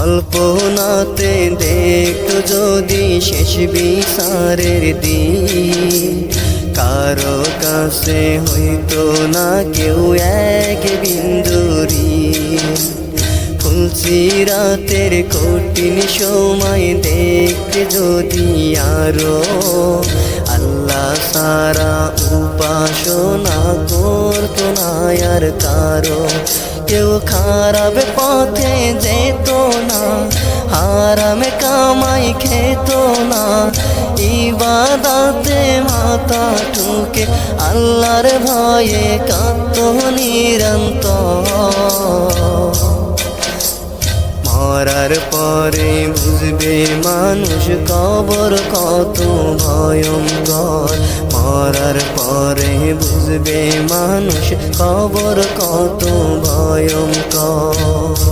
কল্পনাতে দেখতো যদি শেষ বিচারের দিন। কারও কাছে হইতো না কেউ এক বিন্দুরি ফুলছি রাতের কঠিন সময় দেখতে যদি আরও। আল্লাহ সারা উপাসনা করতো না আর কারও। কেউ খারাপ পথে যেত না হারামে কামাই খেত না ইবাদাতে মাথা ঠুকে আল্লাহর ভয়ে কাঁদত নিরন্তর মরার পরে বুঝবে মানুষ কবর কত ভয়ঙ্কর মরার পরে বুঝবে মানুষ কবর কত ভয়ঙ্কর